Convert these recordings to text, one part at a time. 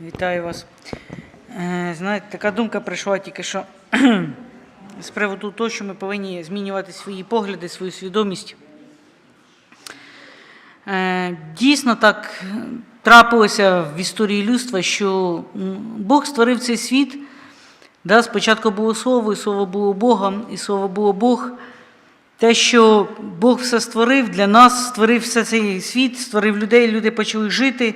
Вітаю вас. Е, Знаєте, така думка прийшла тільки що з приводу того, що ми повинні змінювати свої погляди, свою свідомість. Е, Дійсно так трапилося в історії людства, що Бог створив цей світ. Да, спочатку було слово, і слово було Богом, і слово було Бог. Те, що Бог все створив для нас, створив все цей світ, створив людей, люди почали жити.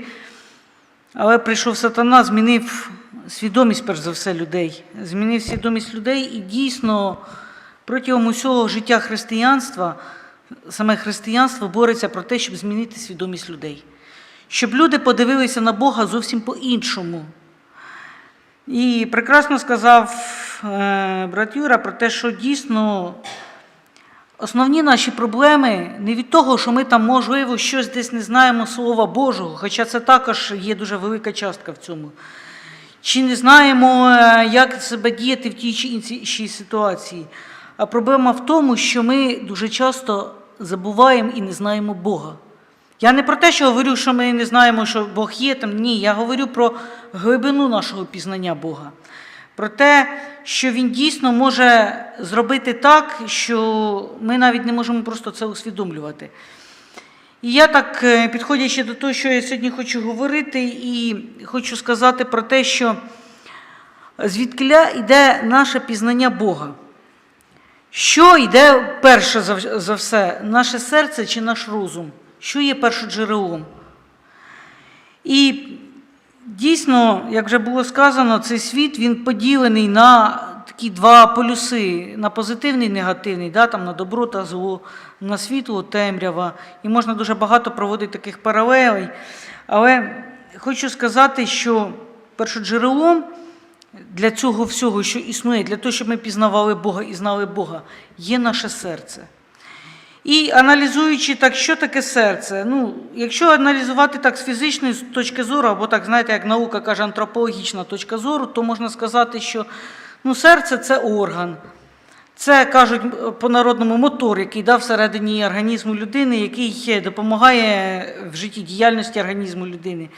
Але прийшов сатана, змінив свідомість, перш за все, людей. Змінив свідомість людей і дійсно протягом усього життя християнства, саме християнство бореться про те, щоб змінити свідомість людей. Щоб люди подивилися на Бога зовсім по-іншому. І прекрасно сказав е, брат Юра про те, що дійсно Основні наші проблеми не від того, що ми там, можливо, щось десь не знаємо Слова Божого, хоча це також є дуже велика частка в цьому. Чи не знаємо, е, як себе діяти в тій чи іншій ситуації. А проблема в тому, що ми дуже часто забуваємо і не знаємо Бога. Я не про те, що говорю, що ми не знаємо, що Бог є там. Ні, я говорю про глибину нашого пізнання Бога. Про те, що він дійсно може зробити так, що ми навіть не можемо просто це усвідомлювати. І я так, е, підходячи до того, що я сьогодні хочу говорити, і хочу сказати про те, що звідкиля йде наше пізнання Бога. Що йде перше за за все, наше серце чи наш розум? Що є першоджерелом? І Дійсно, як вже було сказано, цей світ він поділений на такі два полюси: на позитивний і негативний, да, там, на добро та зло, на світло, темрява. І можна дуже багато проводити таких паралелей. Але хочу сказати, що першоджерелом для цього всього, що існує, для того, щоб ми пізнавали Бога і знали Бога, є наше серце. І аналізуючи так, що таке серце, ну, якщо аналізувати так з фізичної точки зору, або так, знаєте, як наука каже, антропологічна точка зору, то можна сказати, що ну, серце це орган. Це кажуть по-народному мотор, який дав всередині організму людини, який допомагає в житті діяльності організму людини.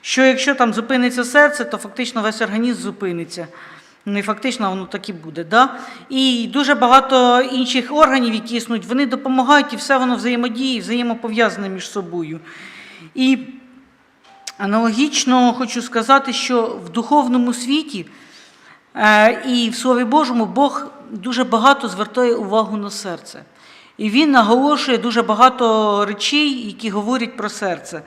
Що якщо там зупиниться серце, то фактично весь організм зупиниться. Не фактично, воно так і буде. Да? І дуже багато інших органів, які існують, вони допомагають і все воно взаємодіє, взаємопов'язане між собою. І аналогічно хочу сказати, що в духовному світі е, і в Слові Божому Бог дуже багато звертає увагу на серце. І він наголошує дуже багато речей, які говорять про серце.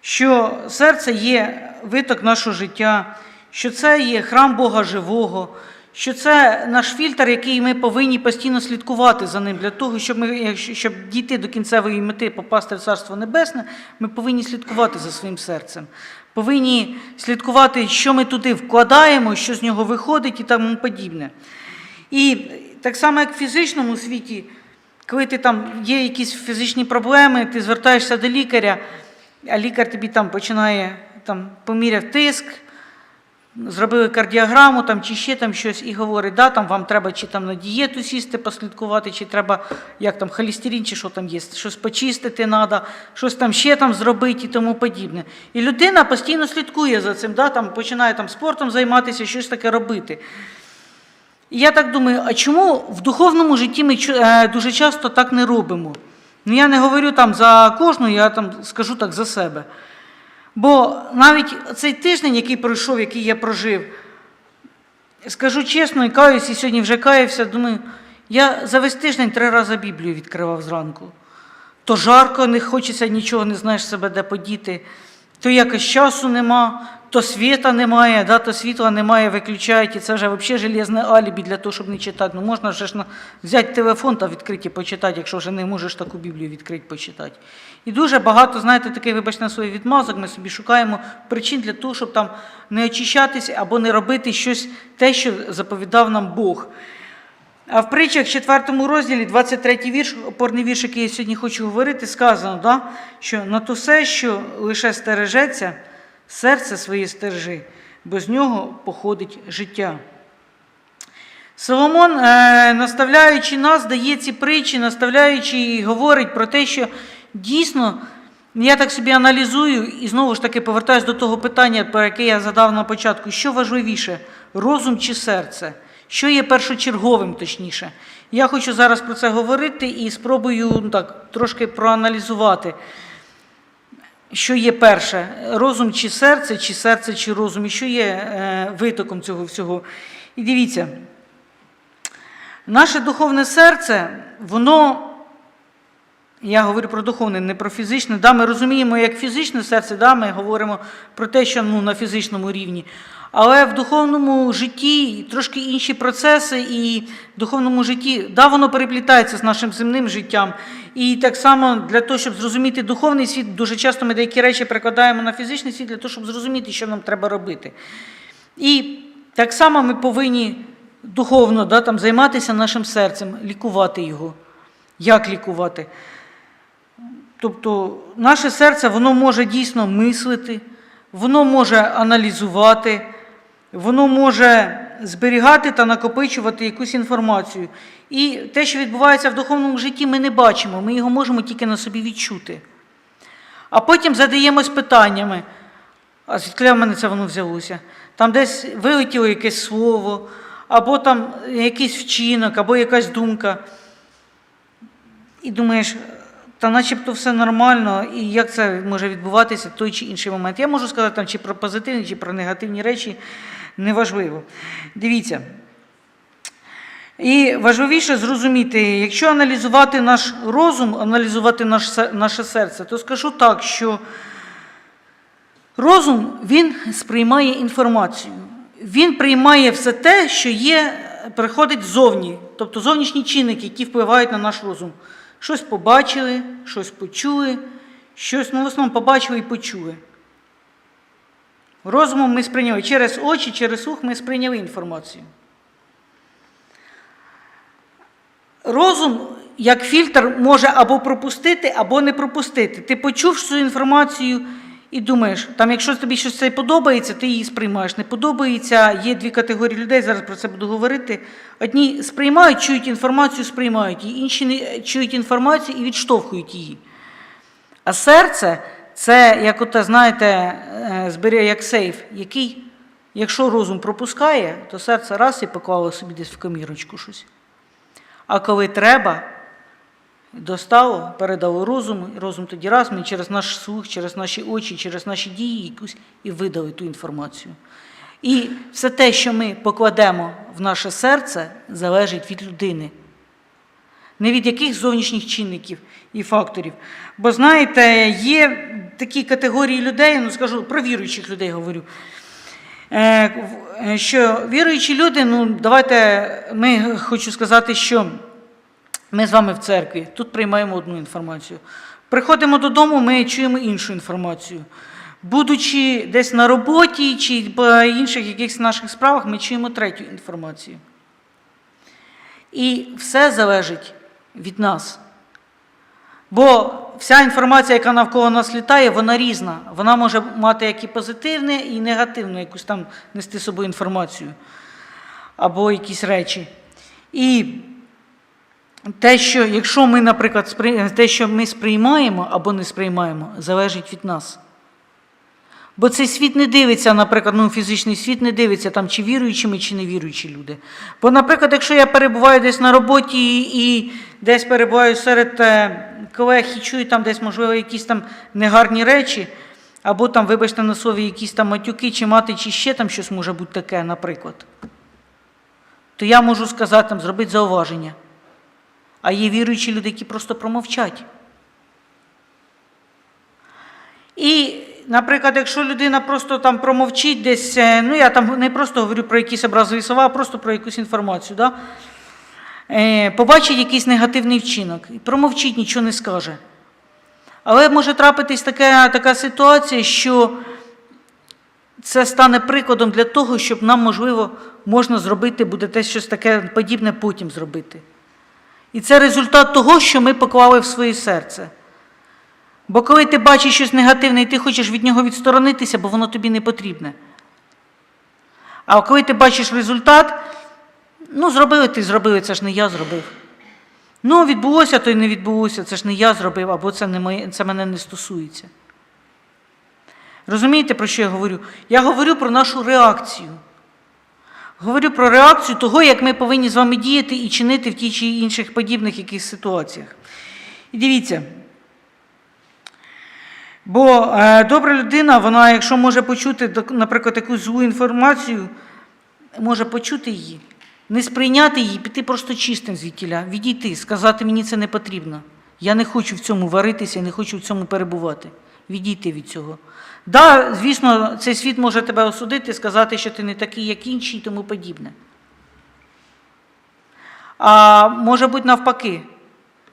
Що серце є виток нашого життя що це є храм Бога живого, що це наш фільтр, який ми повинні постійно слідкувати за ним, для того, щоб ми, щоб дійти до кінцевої мети, попасти в Царство Небесне, ми повинні слідкувати за своїм серцем. Повинні слідкувати, що ми туди вкладаємо, що з нього виходить і тому подібне. І так само, як в фізичному світі, коли ти там є якісь фізичні проблеми, ти звертаєшся до лікаря, а лікар тобі там починає там, поміряв тиск зробили кардіограму там, чи ще там щось і говорить, да, там вам треба чи там на дієту сісти, послідкувати, чи треба як там холестерин, чи що там є, щось почистити треба, щось там ще там зробити і тому подібне. І людина постійно слідкує за цим, да, там, починає там, спортом займатися, щось таке робити. І я так думаю, а чому в духовному житті ми е, дуже часто так не робимо? Ну, Я не говорю там за кожну, я там скажу так за себе. Бо навіть цей тиждень, який пройшов, який я прожив, скажу чесно, і каюсь, і сьогодні вже каюся, думаю, я за весь тиждень три рази Біблію відкривав зранку. То жарко, не хочеться нічого, не знаєш себе, де подіти, то якось часу нема, то світа немає, да, то світла немає, виключають, і це вже взагалі железне алібі для того, щоб не читати. Ну можна ж взяти телефон та відкрити почитати, якщо вже не можеш таку Біблію відкрити почитати. І дуже багато, знаєте, таких, вибачте, на свій відмазок, ми собі шукаємо причин для того, щоб там не очищатися або не робити щось те, що заповідав нам Бог. А в притчах, 4 розділі, 23 вірш, опорний вірш, який я сьогодні хочу говорити, сказано, да, що на то все, що лише стережеться, серце своє стержи, бо з нього походить життя. Соломон, е, наставляючи нас, дає ці притчі, наставляючи і говорить про те, що дійсно Я так собі аналізую і знову ж таки повертаюся до того питання, про яке я задав на початку. Що важливіше, розум чи серце? Що є першочерговим, точніше? Я хочу зараз про це говорити і спробую ну, так, трошки проаналізувати, що є перше, розум чи серце, чи серце, чи розум, і що є е, витоком цього всього. І дивіться, наше духовне серце, воно я говорю про духовне, не про фізичне. Да, ми розуміємо, як фізичне серце, да, ми говоримо про те, що ну, на фізичному рівні. Але в духовному житті трошки інші процеси, і в духовному житті, да, воно переплітається з нашим земним життям. І так само для того, щоб зрозуміти духовний світ, дуже часто ми деякі речі перекладаємо на фізичний світ для того, щоб зрозуміти, що нам треба робити. І так само ми повинні духовно да, там, займатися нашим серцем, лікувати його. Як лікувати? Тобто наше серце воно може дійсно мислити, воно може аналізувати, воно може зберігати та накопичувати якусь інформацію. І те, що відбувається в духовному житті, ми не бачимо, ми його можемо тільки на собі відчути. А потім задаємось питаннями, а звідки в мене це воно взялося? Там десь вилетіло якесь слово, або там якийсь вчинок, або якась думка. І думаєш, та начебто все нормально, і як це може відбуватися в той чи інший момент. Я можу сказати там, чи про позитивні, чи про негативні речі, неважливо. Дивіться. І важливіше зрозуміти, якщо аналізувати наш розум, аналізувати наш, наше серце, то скажу так, що розум він сприймає інформацію. Він приймає все те, що є, приходить ззовні, тобто зовнішні чинники, які впливають на наш розум. Щось побачили, щось почули, щось ну, в основному побачили і почули. Розумом ми сприйняли через очі, через слух ми сприйняли інформацію. Розум, як фільтр, може або пропустити, або не пропустити. Ти почув цю інформацію і думаєш, там, якщо тобі щось це подобається, ти її сприймаєш. Не подобається, є дві категорії людей, зараз про це буду говорити. Одні сприймають, чують інформацію, сприймають її, інші не чують інформацію і відштовхують її. А серце це, як ото, знаєте, е, збере як сейф, який, якщо розум пропускає, то серце раз і поклало собі десь в камірочку щось. А коли треба, достало, передало розуму, і розум тоді раз, ми через наш слух, через наші очі, через наші дії якусь і видали ту інформацію. І все те, що ми покладемо в наше серце, залежить від людини. Не від яких зовнішніх чинників і факторів. Бо знаєте, є такі категорії людей, ну скажу про віруючих людей говорю. Е, Що віруючі люди, ну давайте ми хочу сказати, що ми з вами в церкві, тут приймаємо одну інформацію. Приходимо додому, ми чуємо іншу інформацію. Будучи десь на роботі чи по інших якихось наших справах, ми чуємо третю інформацію. І все залежить від нас. Бо вся інформація, яка навколо нас літає, вона різна. Вона може мати як і позитивне, і негативну якусь там нести з собою інформацію або якісь речі. І те, що якщо ми, наприклад, те, що ми сприймаємо або не сприймаємо, залежить від нас. Бо цей світ не дивиться, наприклад, ну, фізичний світ не дивиться, там, чи віруючі ми, чи невіруючі люди. Бо, наприклад, якщо я перебуваю десь на роботі і десь перебуваю серед е, колег і чую там десь, можливо, якісь там негарні речі, або там, вибачте на слові, якісь там матюки, чи мати, чи ще там щось може бути таке, наприклад, то я можу сказати, там, зробити зауваження. А є віруючі люди, які просто промовчать. І, наприклад, якщо людина просто там промовчить десь, е, ну я там не просто говорю про якісь образові слова, а просто про якусь інформацію, да? е, побачить якийсь негативний вчинок промовчить, нічого не скаже. Але може трапитись така, така ситуація, що це стане прикладом для того, щоб нам, можливо, можна зробити, буде те щось таке подібне потім зробити. І це результат того, що ми поклали в своє серце. Бо коли ти бачиш щось негативне, і ти хочеш від нього відсторонитися, бо воно тобі не потрібне. А коли ти бачиш результат, ну, зробили ти, зробили, це ж не я зробив. Ну, відбулося, то й не відбулося, це ж не я зробив, або це, не моє, це мене не стосується. Розумієте, про що я говорю? Я говорю про нашу реакцію. Говорю про реакцію того, як ми повинні з вами діяти і чинити в тій чи інших подібних якихось ситуаціях. І дивіться. Бо е, добра людина, вона, якщо може почути, наприклад, якусь злу інформацію, може почути її, не сприйняти її, піти просто чистим звідтіля, відійти, сказати, мені це не потрібно. Я не хочу в цьому варитися, я не хочу в цьому перебувати. Відійти від цього. Да, звісно, цей світ може тебе осудити, сказати, що ти не такий, як інші і тому подібне. А може бути навпаки,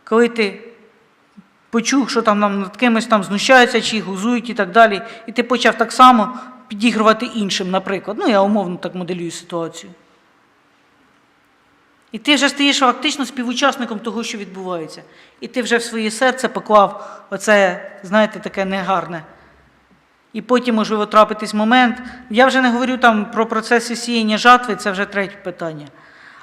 коли ти почув, що там над кимось там знущаються чи гузують і так далі, і ти почав так само підігрувати іншим, наприклад. Ну, я умовно так моделюю ситуацію. І ти вже стаєш фактично співучасником того, що відбувається. І ти вже в своє серце поклав оце, знаєте, таке негарне. І потім, можливо, трапитись момент. Я вже не говорю там про процеси сіяння жатви, це вже третє питання.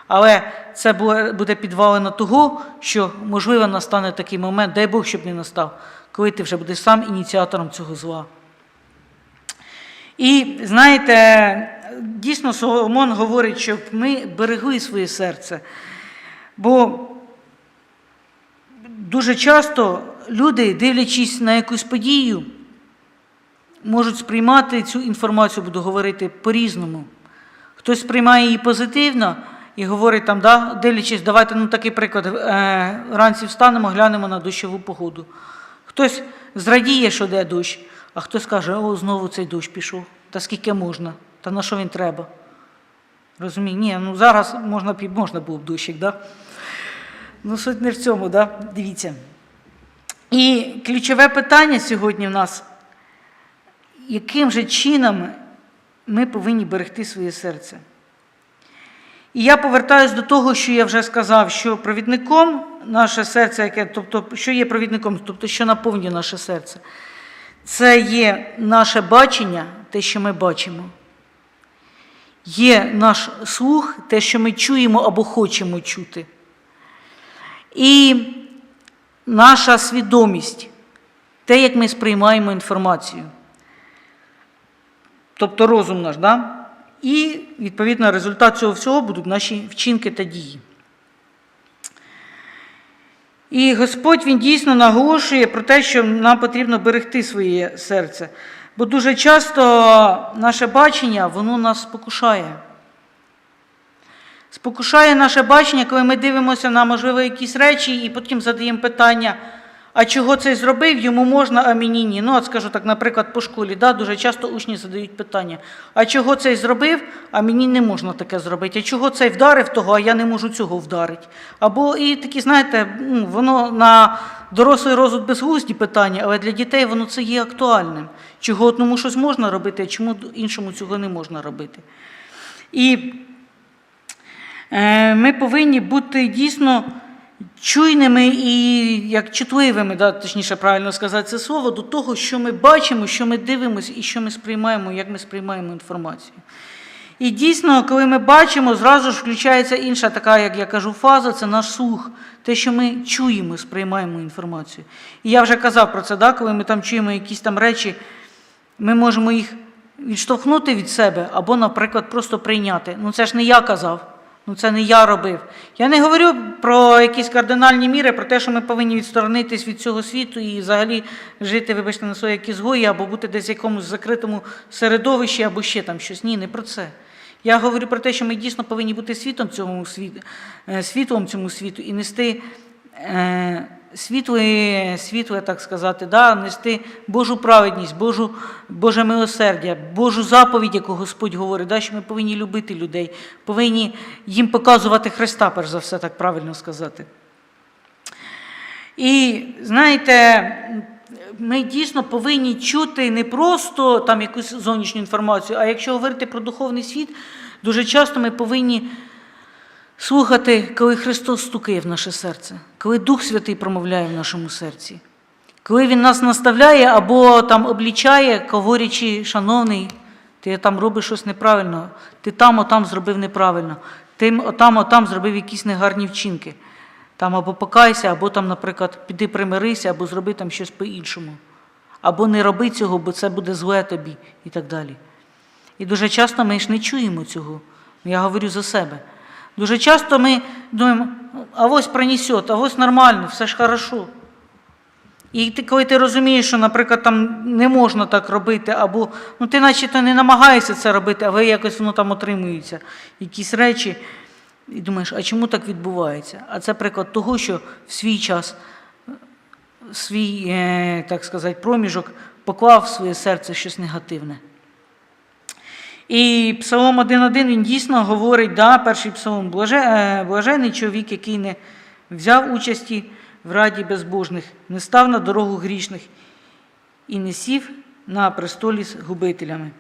Але це буде підвалено того, що, можливо, настане такий момент, дай Бог, щоб не настав, коли ти вже будеш сам ініціатором цього зла. І знаєте, дійсно Соломон говорить, щоб ми берегли своє серце. Бо дуже часто люди, дивлячись на якусь подію, можуть сприймати цю інформацію, буду говорити по-різному. Хтось сприймає її позитивно і говорить там, да, дивлячись, давайте ну, такий приклад, е, вранці встанемо, глянемо на дощову погоду. Хтось зрадіє, що де дощ, а хтось каже, о, знову цей дощ пішов. Та скільки можна? Та на що він треба? Розумієте? Ні, ну зараз можна, можна було б дощик, да? Ну, суть не в цьому, да? дивіться. І ключове питання сьогодні в нас, яким же чином ми повинні берегти своє серце? І я повертаюсь до того, що я вже сказав, що провідником наше серце, яке, тобто, що є провідником, тобто, що наповнює наше серце, це є наше бачення, те, що ми бачимо. Є наш слух, те, що ми чуємо або хочемо чути. І наша свідомість, те, як ми сприймаємо інформацію. Тобто розум наш, да? І, відповідно, результат цього всього будуть наші вчинки та дії. І Господь Він дійсно наголошує про те, що нам потрібно берегти своє серце. Бо дуже часто наше бачення, воно нас спокушає. Спокушає наше бачення, коли ми дивимося на, можливо, якісь речі і потім задаємо питання, а чого цей зробив, йому можна, а мені ні. Ну, от скажу так, наприклад, по школі, да, дуже часто учні задають питання, а чого цей зробив, а мені не можна таке зробити, а чого цей вдарив того, а я не можу цього вдарити. Або і такі, знаєте, ну, воно на дорослий розум безглузді питання, але для дітей воно це є актуальним. Чого одному щось можна робити, а чому іншому цього не можна робити. І Е, ми повинні бути дійсно чуйними і як чутливими, да, точніше правильно сказати це слово, до того, що ми бачимо, що ми дивимося і що ми сприймаємо, як ми сприймаємо інформацію. І дійсно, коли ми бачимо, зразу ж включається інша така, як я кажу, фаза це наш слух, те, що ми чуємо, сприймаємо інформацію. І я вже казав про це, да, коли ми там чуємо якісь там речі, ми можемо їх відштовхнути від себе або, наприклад, просто прийняти. Ну це ж не я казав. Ну, це не я робив. Я не говорю про якісь кардинальні міри, про те, що ми повинні відсторонитись від цього світу і взагалі жити, вибачте, на своїй якісь гої, або бути десь в якомусь закритому середовищі, або ще там щось. Ні, не про це. Я говорю про те, що ми дійсно повинні бути світом цьому світу, е, світлом цьому світу і нести е, світле, світле, так сказати, да, нести Божу праведність, Божу, Боже милосердя, Божу заповідь, яку Господь говорить, да, що ми повинні любити людей, повинні їм показувати Христа, перш за все, так правильно сказати. І знаєте, ми дійсно повинні чути не просто там якусь зовнішню інформацію, а якщо говорити про духовний світ, дуже часто ми повинні слухати, коли Христос стукає в наше серце, коли Дух Святий промовляє в нашому серці, коли Він нас наставляє або там облічає, говорячи, шановний, ти там робиш щось неправильно, ти там отам зробив неправильно, ти отам отам зробив якісь негарні вчинки. Там або покайся, або там, наприклад, піди примирися, або зроби там щось по-іншому. Або не роби цього, бо це буде зле тобі і так далі. І дуже часто ми ж не чуємо цього. Я говорю за себе. Дуже часто ми думаємо, а ось пронесет, а ось нормально, все ж хорошо. І ти, коли ти розумієш, що, наприклад, там не можна так робити, або ну, ти наче-то не намагаєшся це робити, але якось воно там отримується, якісь речі, і думаєш, а чому так відбувається? А це приклад того, що в свій час, в свій, е, так сказати, проміжок поклав в своє серце щось негативне. І Псалом 1.1 він дійсно говорить, да, перший псалом, е, блажений чоловік, який не взяв участі в раді безбожних, не став на дорогу грішних і не сів на престолі з губителями.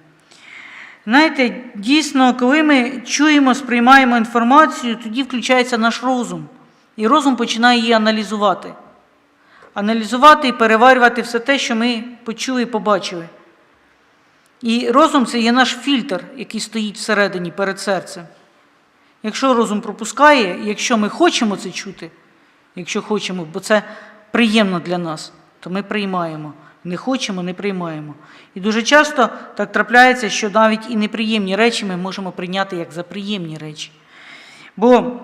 Знаєте, дійсно, коли ми чуємо, сприймаємо інформацію, тоді включається наш розум. І розум починає її аналізувати. Аналізувати і переварювати все те, що ми почули і побачили. І розум це є наш фільтр, який стоїть всередині перед серцем. Якщо розум пропускає, якщо ми хочемо це чути, якщо хочемо, бо це приємно для нас, то ми приймаємо. Не хочемо, не приймаємо. І дуже часто так трапляється, що навіть і неприємні речі ми можемо прийняти як за приємні речі. Бо,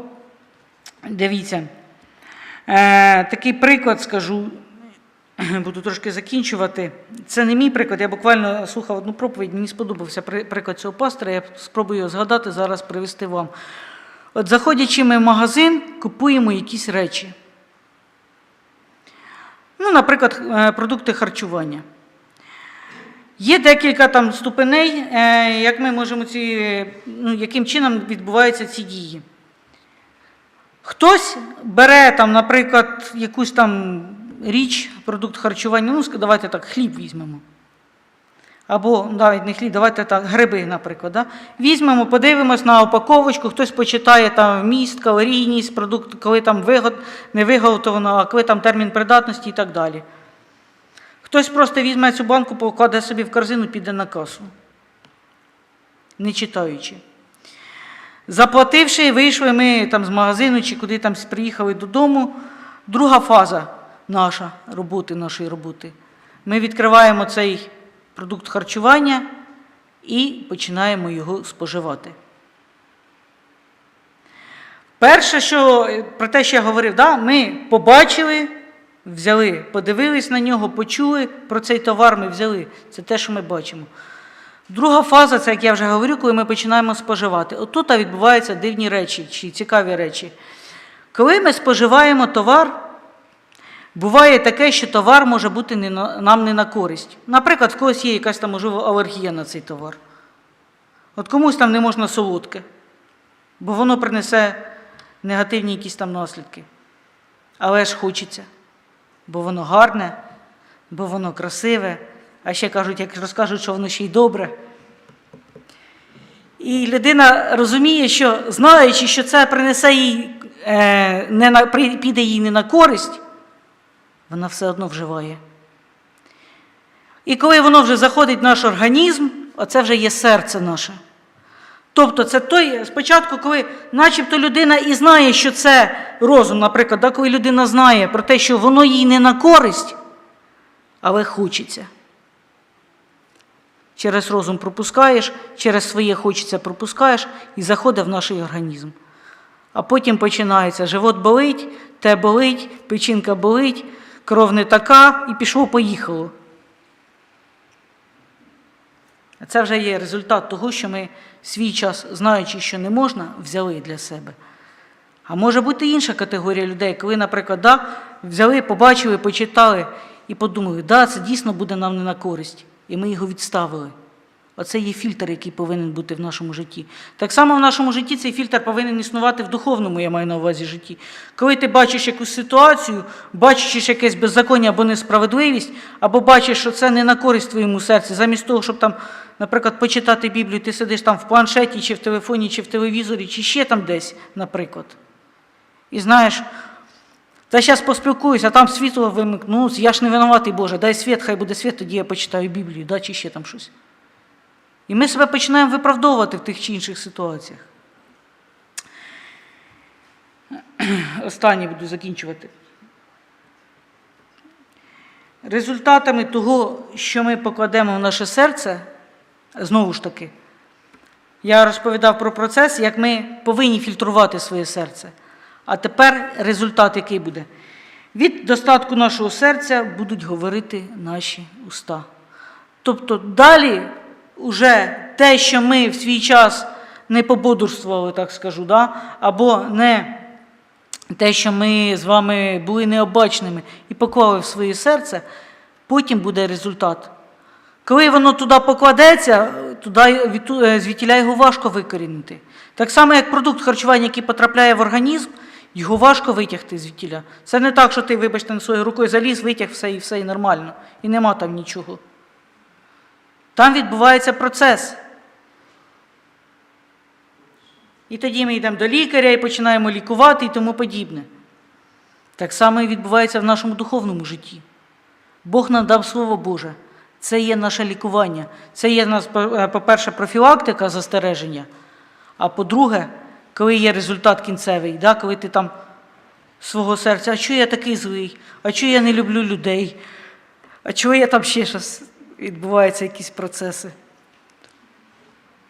дивіться, е, такий приклад скажу, буду трошки закінчувати. Це не мій приклад. Я буквально слухав одну проповідь, мені сподобався приклад цього пастора. Я спробую його згадати, зараз привести вам. От заходячи ми в магазин, купуємо якісь речі. Ну, наприклад, е, продукти харчування. Є декілька там ступеней, е, як ми можемо ці, ну, яким чином відбуваються ці дії. Хтось бере, там, наприклад, якусь там річ, продукт харчування, ну, давайте так, хліб візьмемо. Або навіть не хліб, давайте так, гриби, наприклад. Да? Візьмемо, подивимось на упаковочку, хтось почитає там вміст, калорійність, продукт, коли там вигод, не виготовлено, а коли там термін придатності і так далі. Хтось просто візьме цю банку, покладе собі в корзину, піде на касу, не читаючи. Заплативши, вийшли ми там з магазину чи куди там приїхали додому. Друга фаза наша роботи, нашої роботи. Ми відкриваємо цей продукт харчування і починаємо його споживати. Перше, що про те, що я говорив, да, ми побачили, взяли, подивились на нього, почули про цей товар, ми взяли. Це те, що ми бачимо. Друга фаза це, як я вже говорю, коли ми починаємо споживати. Отут відбуваються дивні речі чи цікаві речі. Коли ми споживаємо товар, буває таке, що товар може бути не на- нам не на користь. Наприклад, в когось є якась там, можливо, алергія на цей товар. От комусь там не можна солодке, бо воно принесе негативні якісь там наслідки. Але ж хочеться, бо воно гарне, бо воно красиве, а ще кажуть, як розкажуть, що воно ще й добре. І людина розуміє, що знаючи, що це принесе їй, е, не на, піде їй не на користь, вона все одно вживає. І коли воно вже заходить в наш організм, оце вже є серце наше. Тобто це той спочатку, коли начебто людина і знає, що це розум, наприклад, да, коли людина знає про те, що воно їй не на користь, але хочеться. Через розум пропускаєш, через своє хочеться пропускаєш і заходить в наш організм. А потім починається живот болить, те болить, печінка болить, кров не така, і пішло-поїхало. Це вже є результат того, що ми свій час, знаючи, що не можна, взяли для себе. А може бути інша категорія людей, коли, наприклад, да, взяли, побачили, почитали і подумали, да, це дійсно буде нам не на користь, і ми його відставили. Оце є фільтр, який повинен бути в нашому житті. Так само в нашому житті цей фільтр повинен існувати в духовному, я маю на увазі житті. Коли ти бачиш якусь ситуацію, бачиш якесь беззаконня або несправедливість, або бачиш, що це не на користь твоєму серці, замість того, щоб там, наприклад, почитати Біблію, ти сидиш там в планшеті, чи в телефоні, чи в телевізорі, чи ще там десь, наприклад. І знаєш, та зараз поспілкуюся, а там світло вимик. Ну, я ж не винуватий, Боже, дай світ, хай буде світ, тоді я почитаю Біблію, да, чи ще там щось. І ми себе починаємо виправдовувати в тих чи інших ситуаціях. останнє буду закінчувати. Результатами того, що ми покладемо в наше серце, знову ж таки, я розповідав про процес, як ми повинні фільтрувати своє серце. А тепер результат який буде? Від достатку нашого серця будуть говорити наші уста. Тобто далі уже те, що ми в свій час не пободрствували, так скажу, да? або не те, що ми з вами були необачними і поклали в своє серце, потім буде результат. Коли воно туди покладеться, туди, е, звідтіля його важко викорінити. Так само, як продукт харчування, який потрапляє в організм, його важко витягти звідтіля. Це не так, що ти, вибачте, на своєю рукою заліз, витяг все і все і нормально. І нема там нічого. Там відбувається процес. І тоді ми йдемо до лікаря і починаємо лікувати і тому подібне. Так само і відбувається в нашому духовному житті. Бог нам дав Слово Боже. Це є наше лікування. Це є е, по-перше, профілактика застереження. А по-друге, коли є результат кінцевий, да, коли ти там свого серця, а чого я такий злий, а чого я не люблю людей, а чого я там ще щось відбуваються якісь процеси.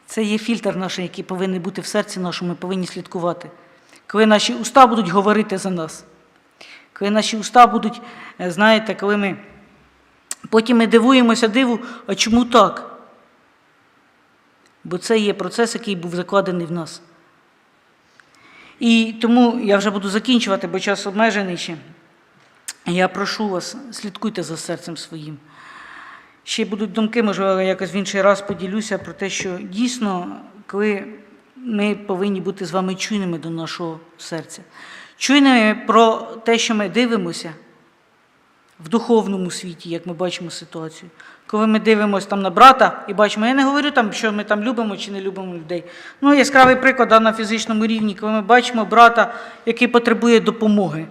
Це є фільтр наш, який повинен бути в серці нашому, ми повинні слідкувати. Коли наші уста будуть говорити за нас, коли наші уста будуть, е, знаєте, коли ми потім ми дивуємося диву, а чому так? Бо це є процес, який був закладений в нас. І тому я вже буду закінчувати, бо час обмежений ще. Я прошу вас, слідкуйте за серцем своїм. Ще будуть думки, можливо, я якось в інший раз поділюся про те, що дійсно, коли ми повинні бути з вами чуйними до нашого серця, чуйними про те, що ми дивимося в духовному світі, як ми бачимо ситуацію. Коли ми дивимося там на брата і бачимо, я не говорю там, що ми там любимо чи не любимо людей. Ну, яскравий приклад на фізичному рівні, коли ми бачимо брата, який потребує допомоги.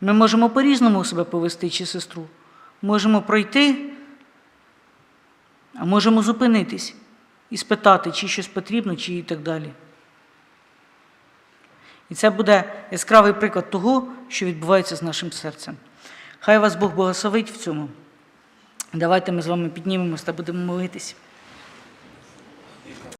Ми можемо по-різному себе повести чи сестру. Можемо пройти, а можемо зупинитись і спитати, чи щось потрібно, чи і так далі. І це буде яскравий приклад того, що відбувається з нашим серцем. Хай вас Бог благословить в цьому. Давайте ми з вами піднімемось та будемо молитись.